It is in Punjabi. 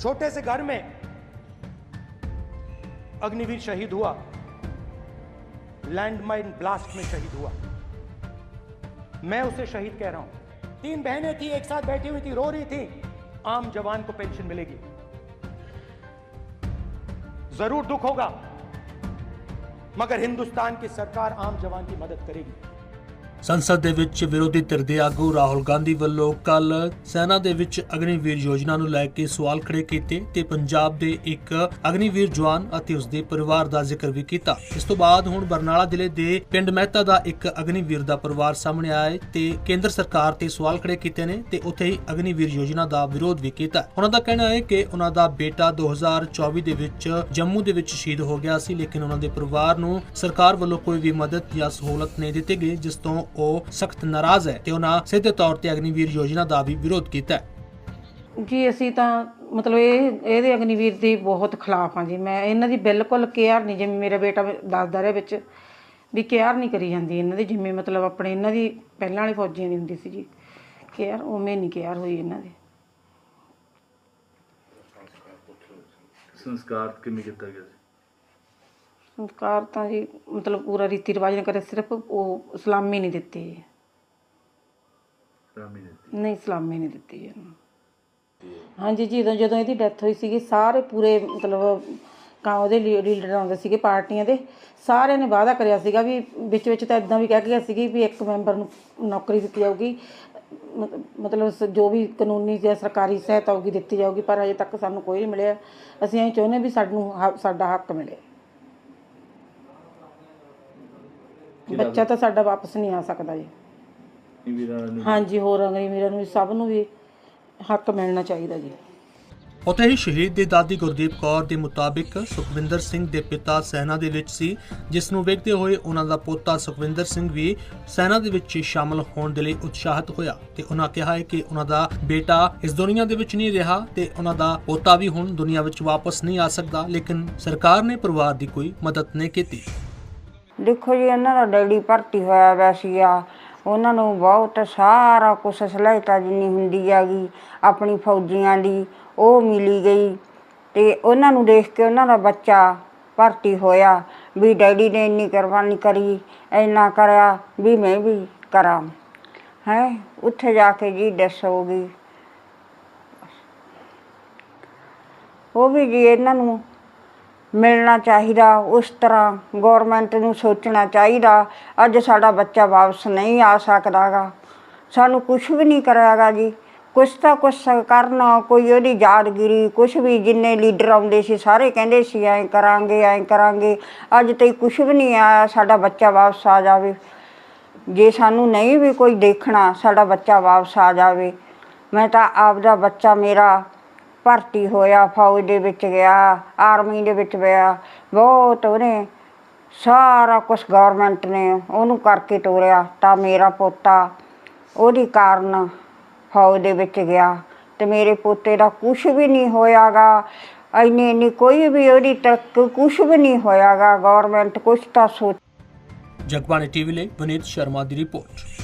छोटे से घर में अग्निवीर शहीद हुआ। लैंडमाइन ब्लास्ट में शहीद हुआ। मैं उसे शहीद कह रहा हूँ। तीन बहनें थी, एक साथ बैठी हुई थी, रो रही थी। आम जवान को पेंशन मिलेगी। ज़रूर दुख होगा, मगर हिंदुस्तान की सरकार आम जवान की मदद करेगी। ਸੰਸਦ ਦੇ ਵਿੱਚ ਵਿਰੋਧੀ ਧਿਰ ਦੇ ਆਗੂ ਰਾਹੁਲ ਗਾਂਧੀ ਵੱਲੋਂ ਕੱਲ ਸੈਨਾ ਦੇ ਵਿੱਚ ਅਗਨੀਵੀਰ ਯੋਜਨਾ ਨੂੰ ਲੈ ਕੇ ਸਵਾਲ ਖੜੇ ਕੀਤੇ ਤੇ ਪੰਜਾਬ ਦੇ ਇੱਕ ਅਗਨੀਵੀਰ ਜਵਾਨ ਅਤੇ ਉਸ ਦੇ ਪਰਿਵਾਰ ਦਾ ਜ਼ਿਕਰ ਵੀ ਕੀਤਾ। ਇਸ ਤੋਂ ਬਾਅਦ ਹੁਣ ਬਰਨਾਲਾ ਜ਼ਿਲ੍ਹੇ ਦੇ ਪਿੰਡ ਮਹਿਤਾ ਦਾ ਇੱਕ ਅਗਨੀਵੀਰ ਦਾ ਪਰਿਵਾਰ ਸਾਹਮਣੇ ਆਇਆ ਤੇ ਕੇਂਦਰ ਸਰਕਾਰ ਤੇ ਸਵਾਲ ਖੜੇ ਕੀਤੇ ਨੇ ਤੇ ਉੱਥੇ ਹੀ ਅਗਨੀਵੀਰ ਯੋਜਨਾ ਦਾ ਵਿਰੋਧ ਵੀ ਕੀਤਾ ਉਹਨਾਂ ਦਾ ਕਹਿਣਾ ਹੈ ਕਿ ਉਹਨਾਂ ਦਾ ਬੇਟਾ 2024 ਦੇ ਵਿੱਚ ਜੰਮੂ ਦੇ ਵਿੱਚ ਸ਼ਹੀਦ ਹੋ ਗਿਆ ਸੀ, ਲੇਕਿਨ ਉਹਨਾਂ ਦੇ ਪਰਿਵਾਰ ਨੂੰ ਸਰਕਾਰ ਵੱਲੋਂ ਕੋਈ ਵੀ ਮਦਦ ਜਾਂ ਸਹੂਲਤ ਨਹੀਂ ਦਿੱਤੀ ਗਈ, ਜਿਸ ਤੋਂ ਉਹ ਸਖਤ ਨਾਰਾਜ਼ ਹੈ ਤੇ ਉਹਨਾਂ ਸਿੱਧੇ ਤੌਰ ਤੇ ਅਗਨੀਵੀਰ ਯੋਜਨਾ ਦਾ ਵੀ ਵਿਰੋਧ ਕੀਤਾ ਹੈ। ਜੀ ਅਸੀਂ ਤਾਂ ਮਤਲਬ ਇਹ ਇਹਦੇ ਅਗਨੀਵੀਰ ਦੇ ਬਹੁਤ ਖਿਲਾਫ ਹਾਂ ਜੀ। ਮੈਂ ਇਹਨਾਂ ਦੀ ਬਿਲਕੁਲ ਕੇਅਰ ਨਹੀਂ ਜਿਵੇਂ ਮੇਰਾ ਬੇਟਾ ਦੱਸਦਾ ਰਿਹਾ ਵਿੱਚ ਵੀ ਕੇਅਰ ਨਹੀਂ ਕਰੀ ਜਾਂਦੀ ਇਹਨਾਂ ਦੀ ਜਿਵੇਂ ਮਤਲਬ ਆਪਣੇ ਇਹਨਾਂ ਦੀ ਪਹਿਲਾਂ ਵਾਲੀ ਫੌਜੀਆਂ ਦੀ ਹੁੰਦੀ ਸੀ ਜੀ। ਕੇਅਰ ਉਵੇਂ ਨਹੀਂ ਕੇਅਰ ਹੋਈ ਇਹਨਾਂ ਦੀ। ਸੰਸਕਾਰ ਕਿਵੇਂ ਕੀਤਾ ਗਿਆ ਸੀ? ਸੰਸਕਾਰ ਤਾਂ ਜੀ ਮਤਲਬ ਪੂਰਾ ਰੀਤੀ ਰਿਵਾਜ ਨਾਲ ਕਰੇ ਸਿਰਫ ਉਹ ਸਲਾਮੀ ਨਹੀਂ ਦਿੱਤੀ। ਜੀ। ਰਾਮੀ ਨੇ ਨਹੀਂ ਸਲਾਮੀ ਨਹੀਂ ਦਿੱਤੀ ਜੀ ਇਹਨੂੰ। ਹਾਂਜੀ ਜਦੋਂ ਜਦੋਂ ਇਹਦੀ ਡੈਥ ਹੋਈ ਸੀਗੀ ਸਾਰੇ ਪੂਰੇ ਮਤਲਬ ਕਾ ਉਹਦੇ ਲੀ- ਲੀਡਰ ਆਉਂਦੇ ਸੀਗੇ ਪਾਰਟੀਆਂ ਦੇ ਸਾਰਿਆਂ ਨੇ ਵਾਅਦਾ ਕਰਿਆ ਸੀਗਾ ਵੀ ਵਿੱਚ ਵਿੱਚ ਤਾਂ ਇਦਾਂ ਵੀ ਕਹਿ ਕੇ ਗਿਆ ਸੀਗੀ ਵੀ ਇੱਕ ਮੈਂਬਰ ਨੂੰ ਨੌਕਰੀ ਦਿੱਤੀ ਜਾਊਗੀ। ਮ- ਮਤਲਬ ਸ- ਜੋ ਵੀ ਕਾਨੂੰਨੀ ਜਾਂ ਸਰਕਾਰੀ ਸਹਾਇਤਾ ਹੋਊਗੀ ਦਿੱਤੀ ਜਾਊਗੀ ਪਰ ਅਜੇ ਤੱਕ ਸਾਨੂੰ ਕੋਈ ਨਹੀਂ ਮਿਲਿਆ। ਅਸੀਂ ਇਹ ਚਾਹੁੰਦੇ ਵੀ ਸਾਨੂੰ ਹ- ਸਾਡਾ ਹੱਕ ਮਿਲੇ। ਬੱਚਾ ਤਾਂ ਸਾਡਾ ਵਾਪਸ ਨਹੀਂ ਆ ਸਕਦਾ ਜੀ। ਵੀਰਾਂ ਨੂੰ? ਹਾਂਜੀ ਹੋਰ ਅੰਗਰੇਜ਼ੀਆਂ ਨੂੰ ਵੀ ਸਭ ਨੂੰ ਵੀ ਹੱਕ ਮਿਲਣਾ ਚਾਹੀਦਾ ਜੀ। ਉੱਥੇ ਹੀ ਸ਼ਹੀਦ ਦੀ ਦਾਦੀ ਗੁਰਦੀਪ ਕੌਰ ਦੇ ਮੁਤਾਬਿਕ ਸੁਖਵਿੰਦਰ ਸਿੰਘ ਦੇ ਪਿਤਾ ਸੈਨਾ ਦੇ ਵਿੱਚ ਸੀ ਜਿਸ ਨੂੰ ਵੇਖਦੇ ਹੋਏ ਉਹਨਾਂ ਦਾ ਪੋਤਾ ਸੁਖਵਿੰਦਰ ਸਿੰਘ ਵੀ ਸੈਨਾ ਦੇ ਵਿੱਚ ਸ਼ਾਮਲ ਹੋਣ ਦੇ ਲਈ ਉਤਸ਼ਾਹਿਤ ਹੋਇਆ ਤੇ ਉਹਨਾਂ ਕਿਹਾ ਹੈ ਕਿ ਉਹਨਾਂ ਦਾ ਬੇਟਾ ਇਸ ਦੁਨੀਆ ਦੇ ਵਿੱਚ ਨਹੀਂ ਰਿਹਾ ਤੇ ਉਹਨਾਂ ਦਾ ਪੋਤਾ ਵੀ ਹੁਣ ਦੁਨੀਆ ਵਿੱਚ ਵਾਪਸ ਨਹੀਂ ਆ ਸਕਦਾ ਲੇਕਿਨ ਸਰਕਾਰ ਨੇ ਪਰਿਵਾਰ ਦੀ ਕੋਈ ਮਦਦ ਨਹੀਂ ਕੀਤੀ। ਦੇਖੋ ਜੀ, ਇਹਨਾਂ ਦਾ ਡੈਡੀ ਭਰਤੀ ਹੋਇਆ ਵੈ ਸੀਗਾ। ਉਹਨਾਂ ਨੂੰ ਬਹੁਤ ਸਾਰਾ ਕੁਛ ਸਹਾਇਤਾ ਜਿੰਨੀ ਹੁੰਦੀ ਹੈਗੀ, ਆਪਣੀ ਫੌਜੀਆਂ ਦੀ, ਉਹ ਮਿਲੀ ਗਈ। ਤੇ ਉਹਨਾਂ ਨੂੰ ਦੇਖ ਕੇ ਉਹਨਾਂ ਦਾ ਬੱਚਾ ਭਰਤੀ ਹੋਇਆ ਵੀ ਡੈਡੀ ਨੇ ਇੰਨੀ ਕੁਰਬਾਨੀ ਕਰੀ, ਇੰਨਾ ਕਰਿਆ ਵੀ ਮੈਂ ਵੀ ਕਰਾਂ। ਹੈ, ਉੱਥੇ ਜਾ ਕੇ ਜੀ ਡੈਸ ਹੋ ਗਈ। ਉਹ ਵੀ ਜੀ, ਇਹਨਾਂ ਨੂੰ ਮਿਲਣਾ ਚਾਹੀਦਾ, ਉਸ ਤਰ੍ਹਾਂ ਗੌਰਮੈਂਟ ਨੂੰ ਸੋਚਣਾ ਚਾਹੀਦਾ। ਅੱਜ ਸਾਡਾ ਬੱਚਾ ਵਾਪਸ ਨਹੀਂ ਆ ਸਕਦਾ ਗਾ ਸਾਨੂੰ ਕੁਝ ਵੀ ਨਹੀਂ ਕਰਿਆ ਗਾ ਜੀ। ਕੁਛ ਤਾਂ ਕੁਛ ਕਰਨਾ, ਕੋਈ ਉਹਦੀ ਯਾਦਗਿਰੀ, ਕੁਛ ਵੀ ਜਿੰਨੇ ਲੀਡਰ ਆਉਂਦੇ ਸੀ, ਸਾਰੇ ਕਹਿੰਦੇ ਸੀ, ਐਂ ਕਰਾਂਗੇ ਐਂ ਕਰਾਂਗੇ। ਅੱਜ ਤਾਈਂ ਕੁਛ ਵੀ ਨਹੀਂ ਆਇਆ, ਸਾਡਾ ਬੱਚਾ ਵਾਪਸ ਆ ਜਾਵੇ। ਜੇ ਸਾਨੂੰ ਨਹੀਂ ਵੀ ਕੋਈ ਦੇਖਣਾ, ਸਾਡਾ ਬੱਚਾ ਵਾਪਸ ਆ ਜਾਵੇ। ਮੈਂ ਤਾਂ ਆਪਦਾ ਬੱਚਾ ਮੇਰਾ ਭਰਤੀ ਹੋਇਆ, ਫੌਜ ਦੇ ਵਿੱਚ ਗਿਆ ਆਰਮੀ ਦੇ ਵਿੱਚ ਗਿਆ ਬਹੁਤ ਉਹਨੇ ਸਾਰਾ ਕੁਝ ਗਵਰਨਮੈਂਟ ਨੇ ਉਹਨੂੰ ਕਰਕੇ ਤੋਰਿਆ, ਤਾਂ ਮੇਰਾ ਪੋਤਾ ਉਹਦੀ ਕਾਰਨ ਫੌਜ ਦੇ ਵਿੱਚ ਗਿਆ। ਤੇ ਮੇਰੇ ਪੋਤੇ ਦਾ ਕੁਝ ਵੀ ਨਹੀਂ ਹੋਇਆਗਾ, ਇੰਨੀ ਇੰਨੀ ਕੋਈ ਵੀ ਉਹਦੀ ਤੱਕ ਕੁਝ ਵੀ ਨਹੀਂ ਹੋਇਆਗਾ। ਗਵਰਨਮੈਂਟ ਕੁਝ ਤਾਂ ਸੋਚ ਜਗਬਾਣੀ ਟੀਵੀ ਲਈ ਵਿਨੀਤ ਸ਼ਰਮਾ ਦੀ ਰਿਪੋਰਟ।